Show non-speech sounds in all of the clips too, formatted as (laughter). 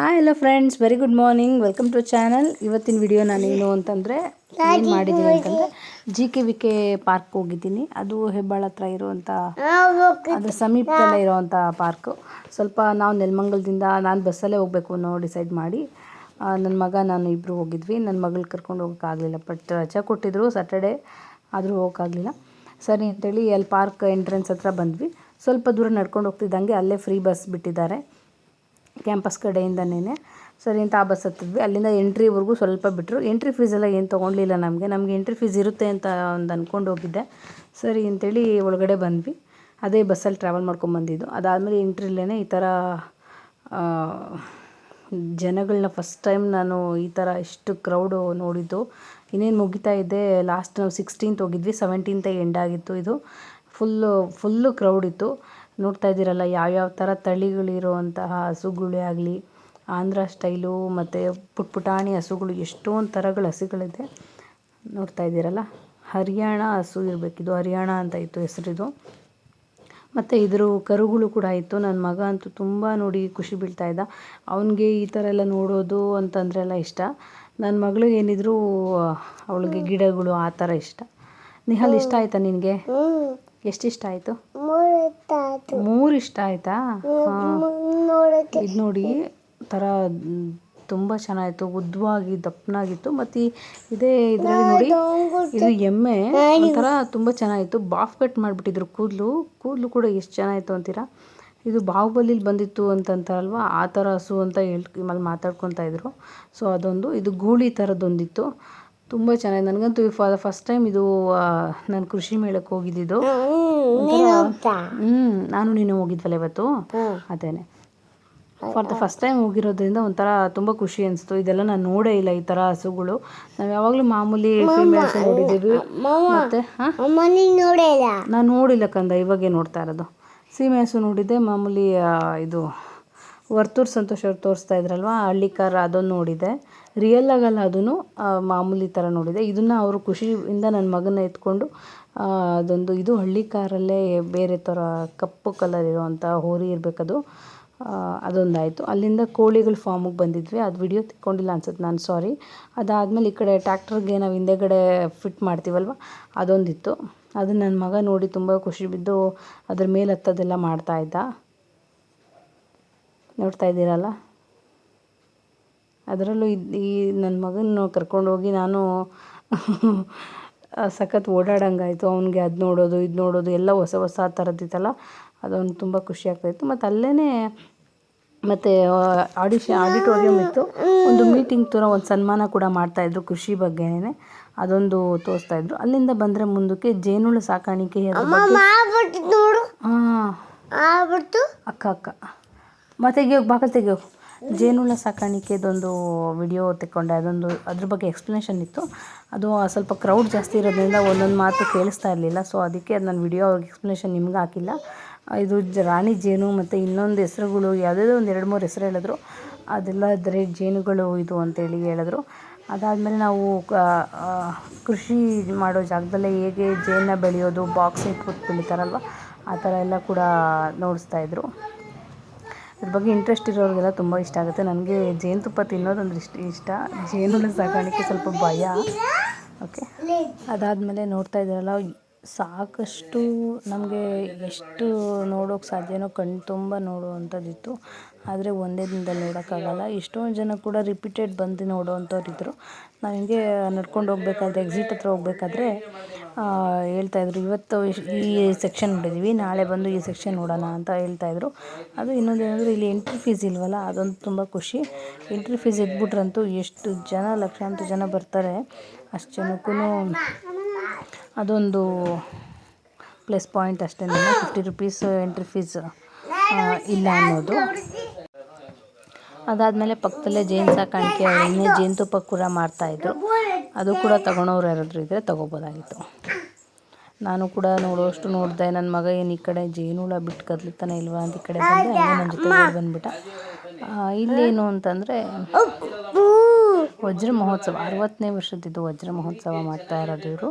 Hi hello friends very good morning welcome to channel ಇವತ್ತಿನ video ನಾನೇನು ಅಂತಂದರೆ ಏನು ಮಾಡಿದ್ದೀನಿ ಅಂತಂದರೆ G K V K park ಹೋಗಿದ್ದೀನಿ. ಅದು ಹೆಬ್ಬಾಳ ಹತ್ರ ಇರುವಂಥ ಅದು ಸಮೀಪದಲ್ಲೇ ಇರುವಂಥ ಪಾರ್ಕು ಸ್ವಲ್ಪ ನಾವು ನೆಲಮಂಗಲದಿಂದ ನಾನು ಬಸ್ಸಲ್ಲೇ ಹೋಗಬೇಕು ಅನ್ನೋ ಡಿಸೈಡ್ ಮಾಡಿ ನನ್ನ ಮಗ ನಾನು ಇಬ್ಬರು ಹೋಗಿದ್ವಿ. ನನ್ನ ಮಗಳು ಕರ್ಕೊಂಡು ಹೋಗೋಕ್ಕಾಗಲಿಲ್ಲ ಬಟ್ ರಜೆ ಕೊಟ್ಟಿದ್ರು ಸ್ಯಾಟರ್ಡೇ ಆದರೂ ಹೋಗೋಕ್ಕಾಗಲಿಲ್ಲ ಸರಿ ಅಂತೇಳಿ ಅಲ್ಲಿ ಪಾರ್ಕ್ ಎಂಟ್ರೆನ್ಸ್ ಹತ್ರ ಬಂದ್ವಿ. ಸ್ವಲ್ಪ ದೂರ ನಡ್ಕೊಂಡು ಹೋಗ್ತಿದ್ದಂಗೆ ಅಲ್ಲೇ ಫ್ರೀ ಬಸ್ ಬಿಟ್ಟಿದ್ದಾರೆ. ಕ್ಯಾಂಪಸ್ ಕಡೆಯಿಂದನೇ. ಸರಿ ಅಂತ ಆ ಬಸ್ ಹತ್ತಿದ್ವಿ. ಅಲ್ಲಿಂದ ಎಂಟ್ರಿವರೆಗೂ ಸ್ವಲ್ಪ ಬಿಟ್ಟರು ಎಂಟ್ರಿ ಫೀಸ್ ಎಲ್ಲ ಏನು ತೊಗೊಳ್ಲಿಲ್ಲ ನಮಗೆ. ನಮಗೆ ಎಂಟ್ರಿ ಫೀಸ್ ಇರುತ್ತೆ ಅಂತ ಒಂದು ಅಂದ್ಕೊಂಡು ಹೋಗಿದ್ದೆ. ಸರಿ, ಅಂತೇಳಿ ಒಳಗಡೆ ಬಂದ್ವಿ. ಅದೇ ಬಸ್ಸಲ್ಲಿ ಟ್ರಾವೆಲ್ ಮಾಡ್ಕೊಂಬಂದಿದ್ದು ಅದಾದಮೇಲೆ ಎಂಟ್ರಿಲೇ ಈ ಥರ ಜನಗಳನ್ನ ಫಸ್ಟ್ ಟೈಮ್ ನಾನು ಈ ಥರ ಇಷ್ಟು ಕ್ರೌಡು ನೋಡಿದ್ದು. ಇನ್ನೇನು ಮುಗಿತಾ ಇದೆ? ಲಾಸ್ಟ್ ನಾವು ಸಿಕ್ಸ್ಟೀನ್ತ್ ಹೋಗಿದ್ವಿ. ಸೆವೆಂಟೀನ್ತ್ ಎಂಡ್ ಆಗಿತ್ತು ಇದು. ಫುಲ್ಲು ಫುಲ್ಲು ಕ್ರೌಡ್ ಇತ್ತು. ನೋಡ್ತಾ ಇದ್ದೀರಲ್ಲ, ಯಾವ್ಯಾವ ಥರ ತಳಿಗಳಿರುವಂತಹ ಹಸುಗಳೇ ಆಗಲಿ, ಆಂಧ್ರ ಸ್ಟೈಲು ಮತ್ತು ಪುಟ್ ಪುಟಾಣಿ ಹಸುಗಳು, ಎಷ್ಟೊಂದು ಥರಗಳ ಹಸುಗಳಿದೆ. ನೋಡ್ತಾ ಇದ್ದೀರಲ್ಲ, ಹರಿಯಾಣ ಹಸು ಇರಬೇಕಿದು ಹರಿಯಾಣ ಅಂತ ಇತ್ತು ಹೆಸರಿದು. ಮತ್ತು ಇದ್ರ ಕರುಗಳು ಕೂಡ ಇತ್ತು. ನನ್ನ ಮಗ ಅಂತೂ ತುಂಬ ನೋಡಿ ಖುಷಿ ಬೀಳ್ತಾ ಇದ್ದ. ಅವನಿಗೆ ಈ ಥರ ಎಲ್ಲ ನೋಡೋದು ಅಂತಂದ್ರೆ ಎಲ್ಲ ಇಷ್ಟ. ನನ್ನ ಮಗಳಿಗೆ ಏನಿದ್ರು, ಅವಳಿಗೆ ಗಿಡಗಳು ಆ ಥರ ಇಷ್ಟ. ನಿಹಾಲ್, ಇಷ್ಟ ಆಯ್ತಾ ನಿನಗೆ? ಎಷ್ಟು ಇಷ್ಟ ಆಯಿತು ಮೂರು ಇಷ್ಟ ಆಯ್ತಾ? ಹಾಂ. ಇದು ನೋಡಿ ಥರ ತುಂಬ ಚೆನ್ನಾಗಿತ್ತು ಉದ್ದವಾಗಿ ದಪ್ಪನಾಗಿತ್ತು. ಮತ್ತು ಇದೇ ಇದರಲ್ಲಿ ನೋಡಿ ಇದು ಎಮ್ಮೆ. ಒಂಥರ ತುಂಬ ಚೆನ್ನಾಗಿತ್ತು. ಬಾಫ್ ಕಟ್ ಮಾಡಿಬಿಟ್ಟಿದ್ರು ಕೂದಲು. ಕೂದಲು ಕೂಡ ಎಷ್ಟು ಚೆನ್ನಾಗಿತ್ತು ಅಂತೀರಾ? ಇದು ಬಾಹುಬಲಿಲಿ ಬಂದಿತ್ತು ಅಂತಂತಾರಲ್ವಾ? ಆ ಥರ ಹಸು ಅಂತ ಹೇಳಿ ಅಲ್ಲಿ ಮಾತಾಡ್ಕೊತಾ ಇದ್ರು. ಸೊ ಅದೊಂದು ಇದು ಗೂಳಿ ಥರದ್ದೊಂದಿತ್ತು ತುಂಬ ಚೆನ್ನಾಗಿ ನನಗಂತೂ ಫಸ್ಟ್ ಟೈಮ್ ಇದು ನಾನು ಕೃಷಿ ಮೇಳಕ್ಕೆ ಹೋಗಿದ್ದಿದ್ದು. ಹ್ಮ್ ನಾನು ನೀನು ಹೋಗಿದ್ವಲ್ಲ ಇವತ್ತು? ಅದೇನೆ. ಫಾರ್ ದ ಫಸ್ಟ್ ಟೈಮ್ ಹೋಗಿರೋದ್ರಿಂದ ಒಂಥರ ತುಂಬ ಖುಷಿ ಅನಿಸ್ತು. ಇದೆಲ್ಲ ನಾನು ನೋಡೇ ಇಲ್ಲ ಈ ಥರ ಹಸುಗಳು. ನಾವು ಯಾವಾಗಲೂ ಮಾಮೂಲಿ ಫೀಮೇಲ್ಸ್ ನೋಡಿದ್ದೀವಿ. ಮತ್ತೆ ನಾನು ನೋಡಿಲ್ಲ ಕಂದ ಇವಾಗೇ ನೋಡ್ತಾ ಇರೋದು. ಸೀಮೆ ಹಸು ನೋಡಿದ್ದೆ ಮಾಮೂಲಿ ಇದು ವರ್ತೂರ್ ಸಂತೋಷ್ ಅವ್ರು ತೋರಿಸ್ತಾ ಇದ್ರಲ್ವ? ಹಳ್ಳಿ ಕಾರ ಅದೊಂದು ನೋಡಿದೆ. ರಿಯಲ್ ಆಗಲ್ಲ ಅದನ್ನು ಮಾಮೂಲಿ ಥರ ನೋಡಿದೆ. ಇದನ್ನು ಅವರು ಖುಷಿಯಿಂದ ನನ್ನ ಮಗನ ಎತ್ಕೊಂಡು ಅದೊಂದು ಇದು ಹಳ್ಳಿ ಕಾರಲ್ಲೇ ಬೇರೆ ಥರ ಕಪ್ಪು ಕಲರ್ ಇರುವಂಥ ಹೋರಿ ಇರಬೇಕದು. ಅದೊಂದಾಯಿತು. ಅಲ್ಲಿಂದ ಕೋಳಿಗಳ ಫಾರ್ಮಿಗೆ ಬಂದಿದ್ವಿ. ಅದು ವಿಡಿಯೋ ತಿಕ್ಕೊಂಡಿಲ್ಲ ಅನ್ಸುತ್ತೆ ನಾನು ಸಾರಿ ಅದಾದಮೇಲೆ ಈ ಕಡೆ ಟ್ಯಾಕ್ಟ್ರಿಗೆ ನಾವು ಹಿಂದೆಗಡೆ ಫಿಟ್ ಮಾಡ್ತೀವಲ್ವ? ಅದೊಂದಿತ್ತು. ಅದು ನನ್ನ ಮಗ ನೋಡಿ ತುಂಬ ಖುಷಿ ಬಿದ್ದು ಅದ್ರ ಮೇಲೆ ಹತ್ತೋದೆಲ್ಲ ಮಾಡ್ತಾ ಇದ್ದ. ನೋಡ್ತಾ ಇದ್ದೀರಲ್ಲ? ಅದರಲ್ಲೂ ಇದ್- ಈ ನನ್ನ ಮಗನ ಕರ್ಕೊಂಡೋಗಿ ನಾನು (laughs) ಸಖತ್ ಓಡಾಡಂಗಾಯಿತು. ಅವನಿಗೆ ಅದು ನೋಡೋದು ಇದು ನೋಡೋದು ಎಲ್ಲ ಹೊಸ ಹೊಸ ಥರದ್ದಿತ್ತಲ್ಲ ಅದೊಂದು ತುಂಬ ಖುಷಿ ಆಗ್ತಾಯಿತ್ತು ಮತ್ತು ಅಲ್ಲೇ ಮತ್ತು ಆಡಿಷನ್ ಆಡಿಟೋರಿಯಂ ಇತ್ತು. ಒಂದು ಮೀಟಿಂಗ್ ಥರ ಒಂದು ಸನ್ಮಾನ ಕೂಡ ಮಾಡ್ತಾಯಿದ್ರು ಕೃಷಿ ಬಗ್ಗೆನೇ ಅದೊಂದು ತೋರಿಸ್ತಾಯಿದ್ರು ಅಲ್ಲಿಂದ ಬಂದರೆ ಮುಂದಕ್ಕೆ ಜೇನುಳು ಸಾಕಾಣಿಕೆ ಹಾಂ. ಅಕ್ಕ ಅಕ್ಕ. ಮತ್ತೆ ತೆಗಿಯೋಕೆ ಬಾಕಲ್ ತೆಗಿಯೋ ಜೇನುಳ ಸಾಕಾಣಿಕೆದೊಂದು ವಿಡಿಯೋ ತೆಕ್ಕೊಂಡೆ. ಅದೊಂದು, ಅದ್ರ ಬಗ್ಗೆ ಎಕ್ಸ್ಪ್ಲನೇಷನ್ ಇತ್ತು. ಅದು ಸ್ವಲ್ಪ ಕ್ರೌಡ್ ಜಾಸ್ತಿ ಇರೋದ್ರಿಂದ ಒಂದೊಂದು ಮಾತು ಕೇಳಿಸ್ತಾ ಇರಲಿಲ್ಲ. ಸೊ ಅದಕ್ಕೆ ಅದು ನಾನು ವಿಡಿಯೋ ಎಕ್ಸ್ಪ್ಲನೇಷನ್ ನಿಮ್ಗೆ ಹಾಕಿಲ್ಲ. ಇದು ರಾಣಿ ಜೇನು ಮತ್ತು ಇನ್ನೊಂದು ಹೆಸರುಗಳು ಯಾವುದೇ ಒಂದು ಎರಡು ಮೂರು ಹೆಸರು ಹೇಳಿದ್ರು. ಅದೆಲ್ಲ ಇದ್ದರೆ ಜೇನುಗಳು ಇದು ಅಂತೇಳಿ ಹೇಳಿದ್ರು. ಅದಾದಮೇಲೆ ನಾವು ಕೃಷಿ ಮಾಡೋ ಜಾಗದಲ್ಲೇ ಹೇಗೆ ಜೇನನ್ನ ಬೆಳೆಯೋದು ಬಾಕ್ಸ್ ಇಟ್ಬಿಟ್ಟು ಬೆಳಿತಾರಲ್ವ ಆ ಥರ ಎಲ್ಲ ಕೂಡ ನೋಡಿಸ್ತಾ ಇದ್ರ ಬಗ್ಗೆ ಇಂಟ್ರೆಸ್ಟ್ ಇರೋರಿಗೆಲ್ಲ ತುಂಬ ಇಷ್ಟ ಆಗುತ್ತೆ. ನನಗೆ ಜೇನುತುಪ್ಪ ತಿನ್ನೋದಂದ್ರೆ ಇಷ್ಟ ಇಷ್ಟ. ಜೇನುಳ ಸಾಕಾಣಿಕೆ ಸ್ವಲ್ಪ ಭಯ. ಓಕೆ ಅದಾದಮೇಲೆ ನೋಡ್ತಾ ಇದ್ದೀರಲ್ಲ ಸಾಕಷ್ಟು ನಮಗೆ ಎಷ್ಟು ನೋಡೋಕೆ ಸಾಧ್ಯನೋ ಕಣ್ಣು ತುಂಬ ನೋಡುವಂಥದ್ದಿತ್ತು. ಆದರೆ ಒಂದೇ ದಿನದಲ್ಲಿ ನೋಡೋಕ್ಕಾಗಲ್ಲ. ಎಷ್ಟೊಂದು ಜನ ಕೂಡ ರಿಪೀಟೆಡ್ ಬಂದು ನೋಡೋವಂಥವ್ರು ಇದ್ದರು ನಾವು ಹಿಂಗೆ ನಡ್ಕೊಂಡು ಹೋಗ್ಬೇಕಾದ್ರೆ ಎಕ್ಸಿಟ್ ಹತ್ರ ಹೋಗ್ಬೇಕಾದ್ರೆ ಹೇಳ್ತಾಯಿದ್ರು ಇವತ್ತು ಈ ಸೆಕ್ಷನ್ ನೋಡಿದ್ದೀವಿ ನಾಳೆ ಬಂದು ಈ ಸೆಕ್ಷನ್ ನೋಡೋಣ ಅಂತ ಹೇಳ್ತಾಯಿದ್ರು ಅದು ಇನ್ನೊಂದು ಏನಂದರೆ, ಇಲ್ಲಿ ಎಂಟ್ರಿ ಫೀಸ್ ಇಲ್ವಲ್ಲ ಅದೊಂದು ತುಂಬ ಖುಷಿ. ಎಂಟ್ರಿ ಫೀಸ್ ಇದ್ಬಿಟ್ರಂತೂ ಎಷ್ಟು ಜನ, ಲಕ್ಷಾಂತರ ಜನ ಬರ್ತಾರೆ. ಅಷ್ಟು ಜನಕ್ಕೂ ಅದೊಂದು ಪ್ಲಸ್ ಪಾಯಿಂಟ್ ಅಷ್ಟೇ ಫಿಫ್ಟಿ ರುಪೀಸ್ ಎಂಟ್ರಿ ಫೀಸ್ ಇಲ್ಲ ಅನ್ನೋದು. ಅದಾದಮೇಲೆ ಪಕ್ಕದಲ್ಲೇ ಜೇನು ಸಾಕಾಣಿಕೆ ಅವ್ರು ಇನ್ನೇ ಜೇನುತುಪ್ಪ ಕೂಡ ಮಾಡ್ತಾಯಿದ್ರು ಅದು ಕೂಡ ತಗೊಳೋರು ಯಾರಾದರೂ ಇದ್ದರೆ ತೊಗೋಬೋದಾಗಿತ್ತು. ನಾನು ಕೂಡ ನೋಡೋಷ್ಟು ನೋಡಿದೆ ನನ್ನ ಮಗ ಏನು ಈ ಕಡೆ ಜೇನುಹುಳ ಬಿಟ್ಟು ಕದ್ಲಿತಾನೆ ಇಲ್ವಾ ಅಂತ ಈ ಕಡೆ ಬಂದೆ, ಹಂಗೆ ನನ್ನ ಜೊತೆ ಬಂದುಬಿಟ್ಟ. ಇಲ್ಲೇನು ಅಂತಂದರೆ ವಜ್ರ ಮಹೋತ್ಸವ ಅರವತ್ತನೇ ವರ್ಷದಿದ್ದು ವಜ್ರ ಮಹೋತ್ಸವ ಮಾಡ್ತಾ ಇರೋದು ಇವರು.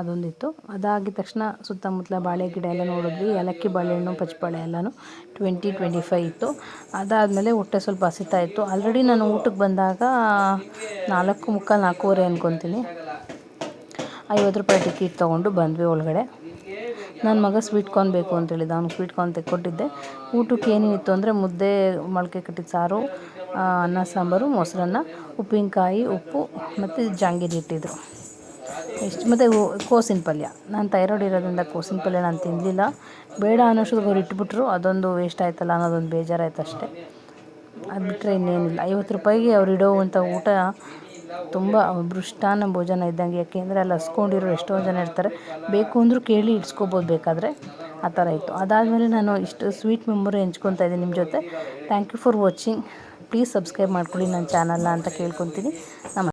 ಅದೊಂದಿತ್ತು. ಅದಾಗಿದ ತಕ್ಷಣ ಸುತ್ತಮುತ್ತಲ ಬಾಳೆ ಗಿಡ ಎಲ್ಲ ನೋಡಿದ್ವಿ. ಏಲಕ್ಕಿ ಬಾಳೆಹಣ್ಣು, ಪಚ್ಚಬಾಳೆ ಎಲ್ಲನೂ ಟ್ವೆಂಟಿ ಟ್ವೆಂಟಿ ಫೈವ್ ಇತ್ತು. ಅದಾದಮೇಲೆ ಹೊಟ್ಟೆ ಸ್ವಲ್ಪ ಹಸಿತಾ ಇತ್ತು. ಆಲ್ರೆಡಿ ನಾನು ಊಟಕ್ಕೆ ಬಂದಾಗ ನಾಲ್ಕು ಮುಕ್ಕಾಲು ನಾಲ್ಕೂವರೆ ಅಂದ್ಕೊತೀನಿ ಐವತ್ತು ರೂಪಾಯಿ ಟಿಕೆಟ್ ತೊಗೊಂಡು ಬಂದ್ವಿ ಒಳಗಡೆ. ನನ್ನ ಮಗ ಸ್ವೀಟ್ ಕಾರ್ನ್ ಬೇಕು ಅಂತ ಹೇಳಿದ. ಅವ್ನಿಗೆ ಸ್ವೀಟ್ ಕಾರ್ನ್ ತೆಕ್ಕೊಟ್ಟಿದ್ದೆ. ಊಟಕ್ಕೆ ಏನೇನಿತ್ತು ಅಂದರೆ ಮುದ್ದೆ, ಮೊಳಕೆ ಕಟ್ಟಿದ ಸಾರು ಅನ್ನ, ಸಾಂಬಾರು, ಮೊಸರನ್ನ, ಉಪ್ಪಿನಕಾಯಿ, ಉಪ್ಪು ಮತ್ತು ಜಾಂಗೀರಿ ಇಟ್ಟಿದ್ರು. ಇಷ್ಟು ಮತ್ತು ಕೋಸಿನ ಪಲ್ಯ. ನಾನು ಥೈರಾಯ್ಡ್ ಇರೋದ್ರಿಂದ ಕೋಸಿನ ಪಲ್ಯ ನಾನು ತಿನ್ನಲಿಲ್ಲ ಬೇಡ ಅನ್ನೋಷ್ಟೊತ್ತಿಗೆ ಅವ್ರು ಇಟ್ಬಿಟ್ರು. ಅದೊಂದು ವೇಸ್ಟ್ ಆಯ್ತಲ್ಲ ಅನ್ನೋದೊಂದು ಬೇಜಾರಾಯ್ತು ಅಷ್ಟೇ. ಅದು ಬಿಟ್ಟರೆ ಇನ್ನೇನಿಲ್ಲ. ಐವತ್ತು ರೂಪಾಯಿಗೆ ಅವ್ರು ಇಡೋವಂಥ ಊಟ ತುಂಬ ಮೃಷ್ಟಾನ್ನ ಭೋಜನ ಇದ್ದಂಗೆ. ಯಾಕೆಂದರೆ ಅಲ್ಲಿ ಹಸ್ಕೊಂಡಿರೋ ಎಷ್ಟೋ ಜನ ಇರ್ತಾರೆ. ಬೇಕು ಅಂದರೂ ಕೇಳಿ ಇಡ್ಸ್ಕೊಬೋದು ಬೇಕಾದರೆ. ಆ ಥರ ಇತ್ತು. ಅದಾದಮೇಲೆ ನಾನು ಇಷ್ಟು ಸ್ವೀಟ್ ಮೆಮೊರಿ ಹಂಚ್ಕೊತಾ ಇದ್ದೀನಿ ನಿಮ್ಮ ಜೊತೆ. Thank you for watching please subscribe ಮಾಡ್ಕೊಳ್ಳಿ ನನ್ನ ಚಾನಲ್ನ ಅಂತ ಕೇಳ್ಕೊತೀನಿ. ನಮಸ್ತೆ